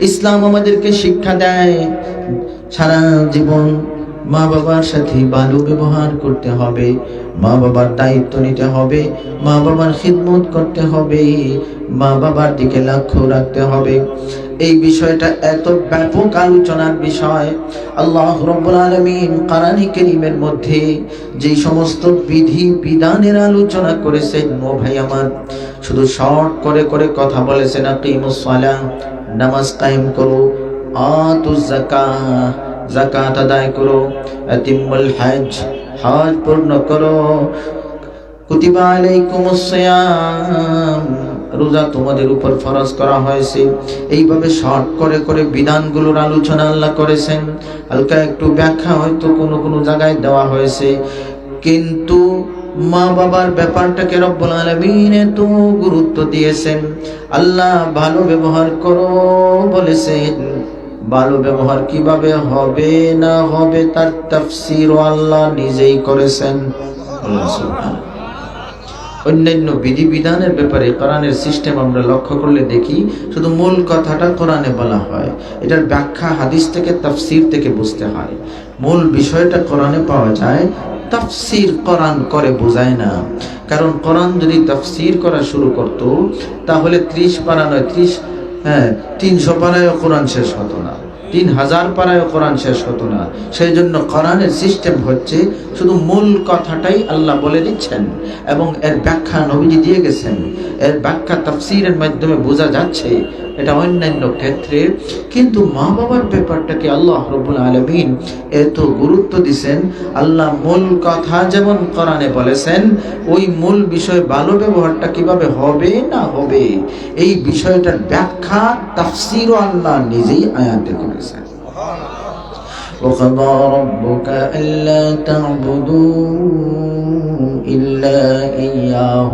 ইসলাম আমাদেরকে শিক্ষা দেয়। সারা জীবন মা বাবার সাথে ভালো ব্যবহার করতে হবে, মা বাবার দায়িত্ব নিতে হবে, মা বাবার খিদমত করতে হবে, মা বাবার দিকে লক্ষ্য রাখতে হবে। এই বিষয়টা এত ব্যাপক আলোচনার বিষয়। আল্লাহ রব্বুল আলামিন কোরআনে কারীমের মধ্যে যে সমস্ত বিধি বিধানের আলোচনা করেছেন, ও ভাই আমার, শুধু শর্ট করে করে কথা বলেছেন, আকিমুস সালাহ। নামাজ কায়েম করো। আতুজ যাকাহ যাকাত আদায় করো। আতিমুল হজ হজ পূর্ণ করো। কুতিবা আলাইকুমুস সিয়াম, রোজা তোমাদের উপর ফরজ করা হয়েছে। এইভাবে শর্ট করে করে বিধানগুলোর আলোচনা আল্লাহ করেছেন। হালকা একটু ব্যাখ্যা হয়তো কোনো কোনো জায়গায় দেওয়া হয়েছে। কিন্তু মা বাবার ব্যাপারটাকে রব্বুল আলামিন এত গুরুত্ব দিয়েছেন। আল্লাহ ভালো ব্যবহার করো বলেছেন। ভালো ব্যবহার কীভাবে হবে না হবে তার তাফসির আল্লাহ নিজেই করেছেন। অন্যান্য বিধিবিধানের ব্যাপারে কোরআনের সিস্টেম আমরা লক্ষ্য করলে দেখি শুধু মূল কথাটা কোরআনে বলা হয়। এটার ব্যাখ্যা হাদিস থেকে তাফসির থেকে বুঝতে হয়। মূল বিষয়টা কোরআনে পাওয়া যায় তাফসির কোরআন করে বোঝায় না। কারণ কোরআন যদি তাফসির করা শুরু করত, তাহলে ত্রিশ পারা নয়, ত্রিশ হ্যাঁ তিনশো পারায়ও কোরআন শেষ হতো না। তিন হাজার পারায়ও কোরআন শেষ হতো না। সেই জন্য কোরআনের সিস্টেম হচ্ছে শুধু মূল কথাটাই আল্লাহ বলে দিচ্ছেন এবং এর ব্যাখ্যা নবীজি দিয়ে গেছেন। এর ব্যাখ্যা তাফসিরের মাধ্যমে বোঝা যাচ্ছে এটা অন্যান্য ক্ষেত্রে কিন্তু মা বাবার ব্যাপারটাকে আল্লাহ রবুল আলমিন এত গুরুত্ব দিছেন আল্লাহ মূল কথা যেমন কোরআনে বলেছেন ওই মূল বিষয় ভালো ব্যবহারটা কিভাবে হবে না হবে এই বিষয়টার ব্যাখ্যা তাফসিরও আল্লাহ নিজেই আয়াতে করেছেন وقضى ربك ألا تعبدوا إلا إياه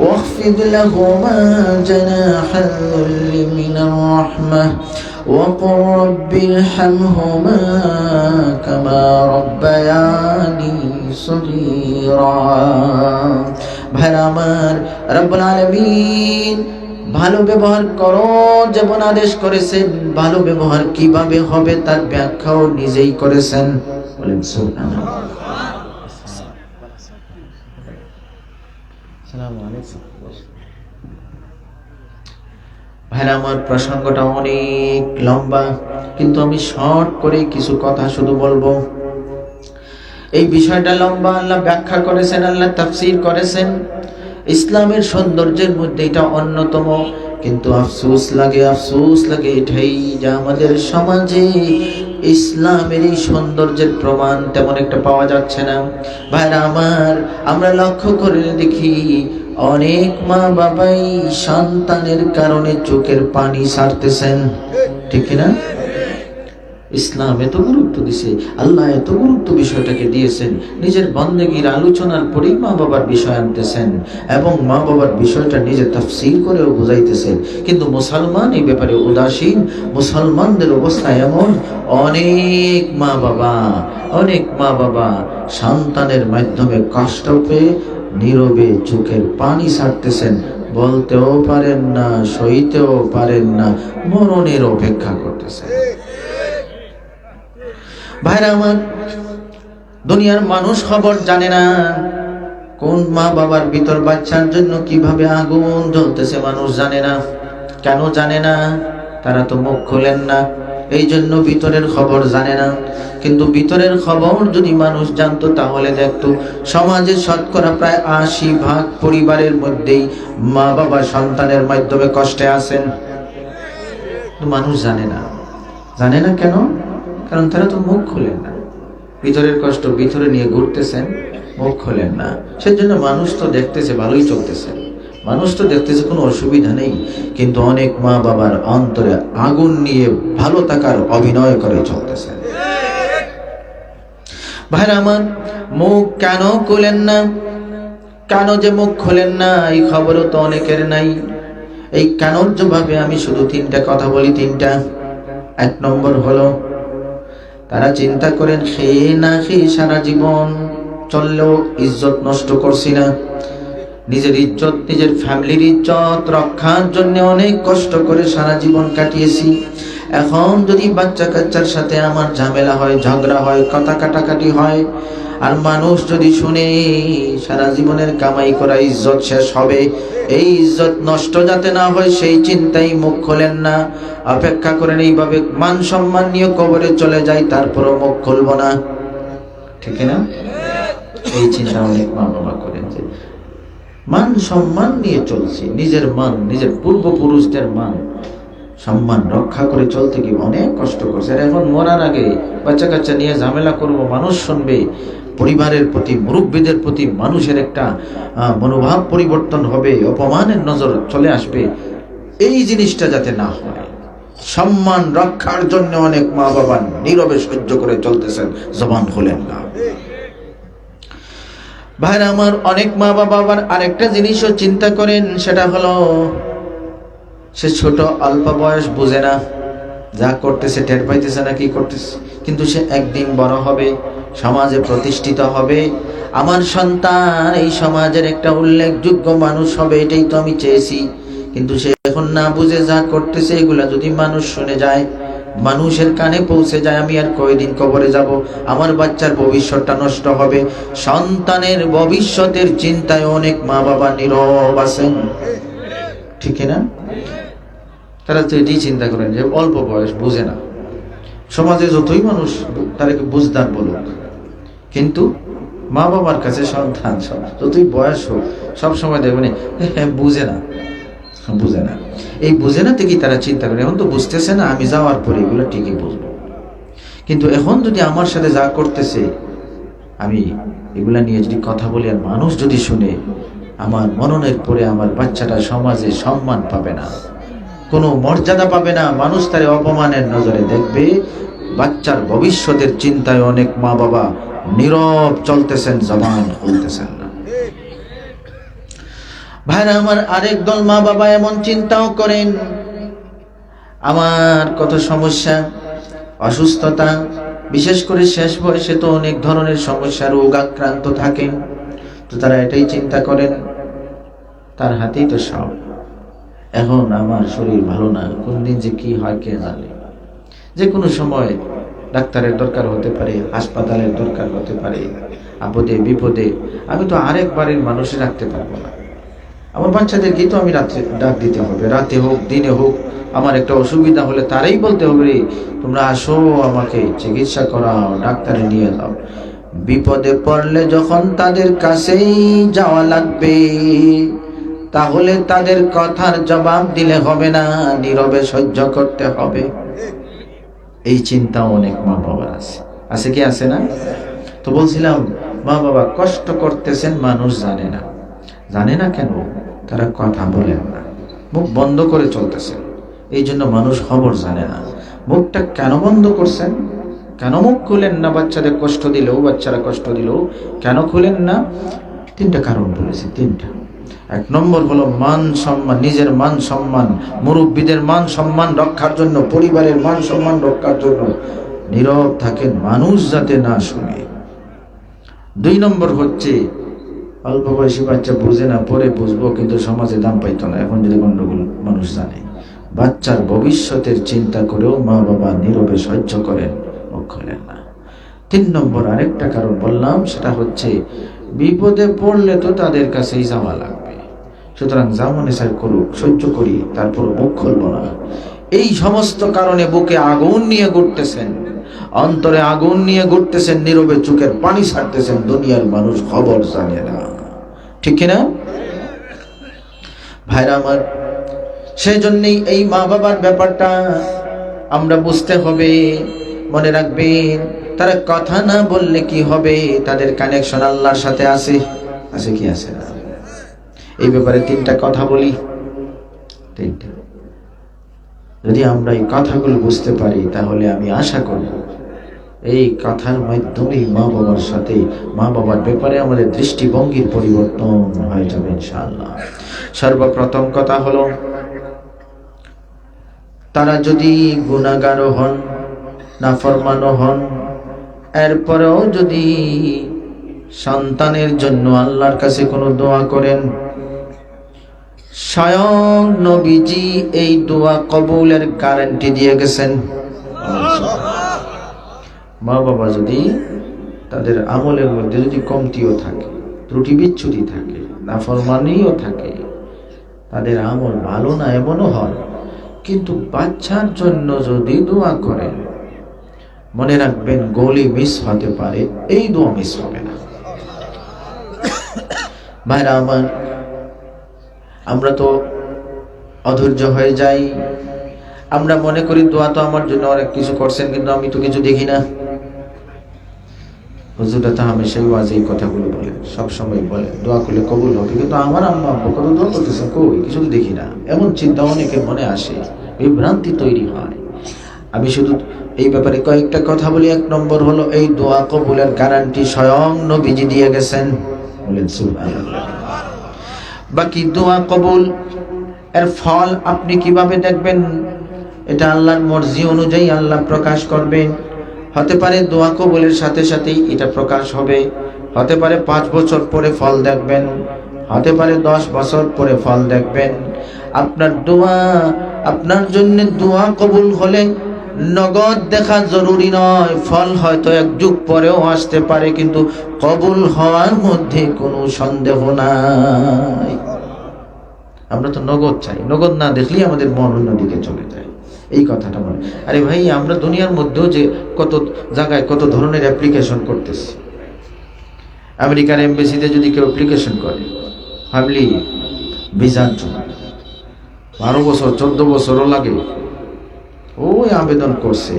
واخفض لهما جناح الذل من الرحمة وقل رب ارحمهما كما ربياني صغيرا ভাইরা আমার রব্বুল আলামিন ভালো ব্যবহার করো যেমন আদেশ করেছেন ভালো ব্যবহার কিভাবে হবে তার ব্যাখ্যাও নিজেই করেছেন বলেন সুবহানাল্লাহ আসসালামু আলাইকুম। ভাইরা, আমার প্রসঙ্গটা অনেক লম্বা, কিন্তু আমি শর্ট করে কিছু কথা শুধু বলব। এই বিষয়টা লম্বা, আল্লাহ ব্যাখ্যা করেছেন, আল্লাহ তাফসির করেছেন। ইসলামের সৌন্দর্যের মধ্যে এটা অন্যতম, কিন্তু আফসোস লাগে আফসোস লাগে এটাই যে আমাদের সমাজে ইসলামের এই সৌন্দর্যের প্রমাণ তেমন একটা পাওয়া যাচ্ছে না। ভাইরা, আমার, আমরা লক্ষ্য করে দেখি অনেক মা বাবাই সন্তানের কারণে চোখের পানি সারতেছেন। ঠিক না ইসলাম এত গুরুত্ব দিছে, আল্লাহ এত গুরুত্ব বিষয়টাকে দিয়েছেন, নিজের বন্দেগীর আলোচনার পরেই মা বাবার বিষয় আনতেছেন এবং মা বাবার বিষয়টা নিজে তাফসির করেও বুঝাইতেছেন। কিন্তু মুসলমান এই ব্যাপারে উদাসীন, মুসলমানদের অবস্থা এমন, অনেক মা বাবা, অনেক মা বাবা সন্তানের মাধ্যমে কষ্ট পেয়ে নীরবে চোখের পানি ছাড়তেছেন, বলতেও পারেন না, সইতেও পারেন না, মরণের অপেক্ষা করতেছেন। ভাইরা আমার, দুনিয়ার মানুষ খবর জানে না। কোন মা বাবার ভিতর বাচ্চার জন্য কীভাবে আগুন জ্বলতেছে মানুষ জানে না। কেন জানে না? তারা তো মুখ খোলেন না। এই জন্য ভিতরের খবর জানে না। কিন্তু ভিতরের খবর যদি মানুষ জানতো, তাহলে দেখতো, সমাজে শতকরা প্রায় আশি ভাগ পরিবারের মধ্যেই মা বাবা সন্তানের মাধ্যমে কষ্টে আছেন। মানুষ জানে না। জানে না কেন? কারণ তারা তো মুখ খোলেন না। ভিতরের কষ্ট ভিতরে নিয়ে ঘুরতেছেন, মুখ খোলেন না। সেজন্য মানুষ তো দেখতেছে, ভালোই চলতেছে। মানুষ তো দেখতেছে কোনো অসুবিধা নেই। কিন্তু অনেক মা বাবার অন্তরে আগুন নিয়ে ভালো থাকার অভিনয় করে চলতেছে। ভাইরা আমার, মুখ কেন খুলেন না? কেন যে মুখ খোলেন না? এই খবরও তো অনেকের নাই। এই কেন জবাবে আমি শুধু তিনটা কথা বলি, তিনটা। এক নম্বর হলো তারা চিন্তা করেন খেয়ে না খেয়ে সারা জীবন চললেও ইজ্জত নষ্ট করছি না। নিজের ইজ্জত, নিজের ফ্যামিলির ইজ্জত রক্ষার জন্য অনেক কষ্ট করে সারা জীবন কাটিয়েছি। এখন যদি বাচ্চা কাচ্চার সাথে আমার ঝামেলা হয়, ঝগড়া হয়, কথা কাটাকাটি হয়, আর মানুষ যদি শুনে সারা জীবনের কামাই করা ইজ্জত শেষ হবে, এই ইজ্জত নষ্ট যাতে না হয়, সেই চিন্তাই মুখ খোলেন না। অপেক্ষা করেন এইভাবে মান সম্মান নিয়ে কবরে চলে যায়, তারপরও মুখ খুলব না। ঠিক না? এই চিন্তা অনেক মা বাবা করেন যে, মান সম্মান নিয়ে চলছি, নিজের মান, নিজের পূর্বপুরুষদের মান। সম্মান রক্ষা করে চলতে গিয়ে অনেক কষ্ট করছে। আর এখন মরার আগে বাচ্চা কাচ্চা নিয়ে ঝামেলা করব, মানুষ শুনবে। পরিবারের প্রতি, মুরব্বীদের প্রতি মানুষের একটা মনোভাব পরিবর্তন হবে, অপমানের নজর চলে আসবে। এই জিনিসটা যাতে না হয়। সম্মান রক্ষার জন্য অনেক মা বাবা নীরবে সহ্য করে চলতেছেন, জবান হলেন না। ভাইরা আমার অনেক মা বাবা আবার আরেকটা জিনিসও চিন্তা করেন, সেটা হলো সে ছোট, অল্প বয়স, বুঝে না যা করতেছে, টের পাইতেছে না কি করতেছে। কিন্তু সে একদিন বড় হবে, সমাজে প্রতিষ্ঠিত হবে। আমার সন্তান, এই সমাজের একটা উল্লেখযোগ্য মানুষ হবে, এটাই তো আমি চেয়েছি। কিন্তু সে এখন না বুঝে যা করতেছে, এগুলা যদি মানুষ শুনে যায়, মানুষের কানে পৌঁছে যায়, আমি আর কয়দিন কবরে যাব? আমার বাচ্চার ভবিষ্যৎটা নষ্ট হবে। সন্তানের ভবিষ্যতের চিন্তায় অনেক মা বাবা নীরব আছেন। ঠিক না? তারা তো এটাই চিন্তা করেন যে অল্প বয়স বুঝে না। সমাজে যতই মানুষ তাদেরকে বুঝদার বলুক, কিন্তু মা বাবার কাছে সন্তান সব যতই বয়স হোক, সব সময় দেখবেন হ্যাঁ বুঝে না। বুঝে না। এই বুঝে না থেকেই তারা চিন্তা করে এখন তো বুঝতেছে না, আমি যাওয়ার পরে এগুলো ঠিকই বুঝব। কিন্তু এখন যদি আমার সাথে যা করতেছে, আমি এগুলা নিয়ে যদি কথা বলি আর মানুষ যদি শুনে, আমার মননের পরে আমার বাচ্চাটা সমাজে সম্মান পাবে না। কোনো মর্যাদা পাবে না। মানুষ তারে অপমানের নজরে দেখবে। বাচ্চার ভবিষ্যতের চিন্তায় অনেক মা বাবা নীরব চলতেছেন, জবান খুলতেছেন না। ভাইরা, আমার আরেক দল মা বাবা এমন চিন্তাও করেন। আমার কত সমস্যা? অসুস্থতা। বিশেষ করে শেষ বয়সে তো অনেক ধরনের সমস্যা, রোগ আক্রান্ত থাকেন। তো তারা এটাই চিন্তা করেন। তার হাতেই তো সব। এখন আমার শরীর ভালো না। কোন দিন যে কি হয় কে জানে। যে কোনো সময় ডাক্তারের দরকার হতে পারে, হাসপাতালের দরকার হতে পারে, আপদে, বিপদে। আমি তো আরেক বাড়ির মানুষে রাখতে পারব না। আমার বাচ্চাদেরকেই তো আমি রাত্রে ডাক দিতে হবে। রাতে হোক, দিনে হোক, আমার একটা অসুবিধা হলে তারাই বলতে হবে, রে, তোমরা আসো আমাকে চিকিৎসা করাও, ডাক্তারে নিয়ে যাও। বিপদে পড়লে যখন তাদের কাছেই যাওয়া লাগবে। তাহলে তাদের কথার জবাব দিলে হবে না, নীরবে সহ্য করতে হবে। এই চিন্তা অনেক মা বাবার আছে। আছে কি, আছে না? তো বলছিলাম মা বাবা কষ্ট করতেছেন, মানুষ জানে না। জানে না কেন? তারা কথা বলেন না। মুখ বন্ধ করে চলতেছে এই জন্য মানুষ খবর জানে না। মুখটা কেন বন্ধ করছেন? কেন মুখ খুলেন না বাচ্চাদের কষ্ট দিলেও, বাচ্চারা কষ্ট দিলেও? কেন খুলেন না? তিনটা কারণ বলেছি, তিনটা। এক নম্বর হলো মান সম্মান, নিজের মান সম্মান, মুরব্বীদের মান সম্মান রক্ষার জন্য, পরিবারের মান সম্মান রক্ষার জন্য। নীরব থাকেন মানুষ যাতে না শুনে। দুই নম্বর হচ্ছে, অল্প বয়সী বাচ্চা বুঝে না, পরে বুঝব, কিন্তু সমাজে দাম পাইতো না। এখন যদি গন্ডগোল মানুষ জানে, বাচ্চার ভবিষ্যতের চিন্তা করেও মা বাবা নীরবে সহ্য করেন খোলেন না। তিন নম্বর আরেকটা কারণ বললাম, সেটা হচ্ছে, বিপদে পড়লে তো তাদের কাছেই যাওয়া লাগবে। সুতরাং মনে চাই করুক সহ্য করি তারপর মুখ খুলবো না। এই সমস্ত কারণে বুকে আগুন নিয়ে ঘুরতেছেন। অন্তরে আগুন নিয়ে ঘুরতেছেন, নীরবে চোখের পানি ছাড়তেছেন, দুনিয়ার মানুষ খবর জানে না। ঠিক কিনা? ভাইরা আমার সেই জন্যই এই মা বাবার ব্যাপারটা আমরা বুঝতে হবে, মনে রাখবেন, তারা কথা না বললে কি হবে? তাদের কানেকশন আল্লাহর সাথে আছে আছে কি আছে না? এই ব্যাপারে তিনটা কথা বলি। তিনটা। যদি আমরা এই কথাগুলো বুঝতে পারি, তাহলে আমি আশা করব এই কথার মাধ্যমেই মা বাবার সাথে, মা বাবার ব্যাপারে আমাদের দৃষ্টিভঙ্গির পরিবর্তন হয়ে যাবে ইনশাআল্লাহ। সর্বপ্রথম কথা হলো, তারা যদি গুণাগারও হন না নাফরমানও হন, এরপরেও যদি সন্তানের জন্য আল্লাহর কাছে কোনো দোয়া করেন স্বয়ং নবীজি এই দোয়া কবুলের গ্যারান্টি দিয়ে গেছেন। মা বাবা যদি তাদের আমলের মধ্যে যদি কমতিও থাকে, ত্রুটি বিচ্ছুতি থাকে, নাফরমানিও থাকে, তাদের আমল ভালো না এমনও হয়, কিন্তু বাচ্চার জন্য যদি দোয়া করেন, মনে রাখবেন গোলি মিস হতে পারে, এই দোয়া মিস হবে না। ভাইরা আমার আমরা তো অধৈর্য হয়ে যাই। আমরা মনে করি দোয়া তো আমার জন্য অনেক কিছু করছেন, কিন্তু আমি তো কিছু দেখি না। হুজুরা তো হামেশাই ওয়াজ এই কথাগুলো বলে, সবসময় বলে, দোয়া করলে কবুল হবে। কিন্তু আমার আম্মা আব্বু কত দোয়া করতেছে কই? কিছু দেখি না। এমন চিন্তা অনেকের মনে আসে বিভ্রান্তি তৈরি হয়। আমি শুধু এই ব্যাপারে কয়েকটা কথা বলি। এক নম্বর হলো, এই দোয়া কবুলের গ্যারান্টি স্বয়ং নবীজি দিয়ে গেছেন। বলেন সুবহানাল্লাহ। বাকি দোয়া কবুল? এর ফল আপনি কীভাবে দেখবেন? এটা আল্লাহর মর্জি অনুযায়ী আল্লাহ প্রকাশ করবেন হতে পারে দোয়া কবুলের সাথে সাথেই এটা প্রকাশ হবে। হতে পারে পাঁচ বছর পরে ফল দেখবেন। হতে পারে দশ বছর পরে ফল দেখবেন। আপনার দোয়া, আপনার জন্য দোয়া কবুল হলে নগদ দেখা জরুরি নয়। ফল হয়তো এক যুগ পরেও আসতে পারে, কিন্তু কবুল হওয়ার মধ্যে কোনো সন্দেহ নাই। আমরা তো নগদ চাই। নগদ না দেখলেই আমাদের মন অন্যদিকে চলে যায়। এই কথাটা মনে আরে ভাই, আমরা দুনিয়ার মধ্যেও যে কত জায়গায় কত ধরনের অ্যাপ্লিকেশন করতেছি। আমেরিকার এমবেসিতে যদি কেউ অ্যাপ্লিকেশন করে, ভাবলি, ভিসার জন্য। বারো বছর, চোদ্দ বছরও লাগে। ওই আবেদন করছে।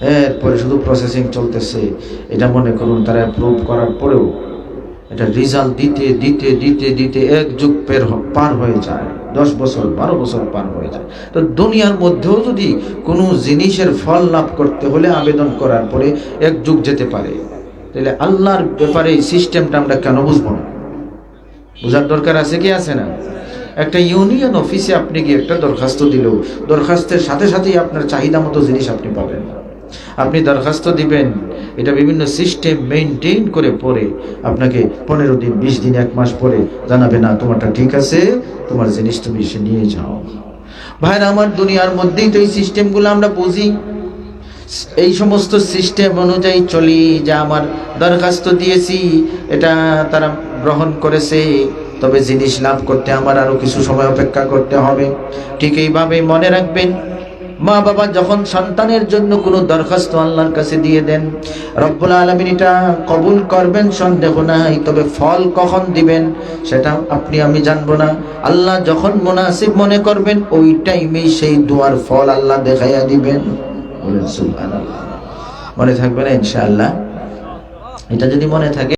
এরপরে শুধু প্রসেসিং চলতেছে। এটা মনে করুন, তারা অ্যাপ্রুভ করার পরেও এটা রেজাল্ট দিতে দিতে দিতে দিতে এক যুগ পের পার হয়ে যায়। দশ বছর, বারো বছর পার হয়ে যায়। তো দুনিয়ার মধ্যেও যদি কোনো জিনিসের ফল লাভ করতে হলে আবেদন করার পরে এক যুগ যেতে পারে। তাহলে আল্লাহর ব্যাপারে সিস্টেমটা আমরা কেন বুঝব না? বোঝার দরকার আছে কি? আছে না? একটা ইউনিয়ন অফিসে আপনি গিয়ে একটা দরখাস্ত দিলেও, দরখাস্তের সাথে সাথেই আপনার চাহিদা মতো জিনিস আপনি পাবেন। আপনি দরখাস্ত দিবেন, এটা বিভিন্ন সিস্টেম মেনটেন করে পরে আপনাকে পনেরো দিন, বিশ দিন, এক মাস পরে জানাবে, না, তোমারটা ঠিক আছে, তোমার জিনিস তুমি এসে নিয়ে যাও। ভাইরা, আমার দুনিয়ার মধ্যেই তো এই সিস্টেমগুলো আমরা বুঝি। এই সমস্ত সিস্টেম অনুযায়ী চলি, যে আমার দরখাস্ত দিয়েছি, এটা তারা গ্রহণ করেছে। তবে জিনিস লাভ করতে আমার আরও কিছু সময় অপেক্ষা করতে হবে। ঠিক এইভাবে মনে রাখবেন মা বাবা যখন সন্তানের জন্য কোনো দরখাস্ত আল্লাহর কাছে দিয়ে দেন, রব্বুল আলমিন এটা কবুল করবেন, সন্দেহ নাই, তবে ফল কখন দিবেন সেটা আপনি, আমি জানব না। আল্লাহ যখন মুনাসিব মনে করবেন, ওই টাইমেই সেই দুয়ার ফল আল্লাহ দেখাইয়া দিবেন। মনে থাকবে না ইনশাআল্লাহ? এটা যদি মনে থাকে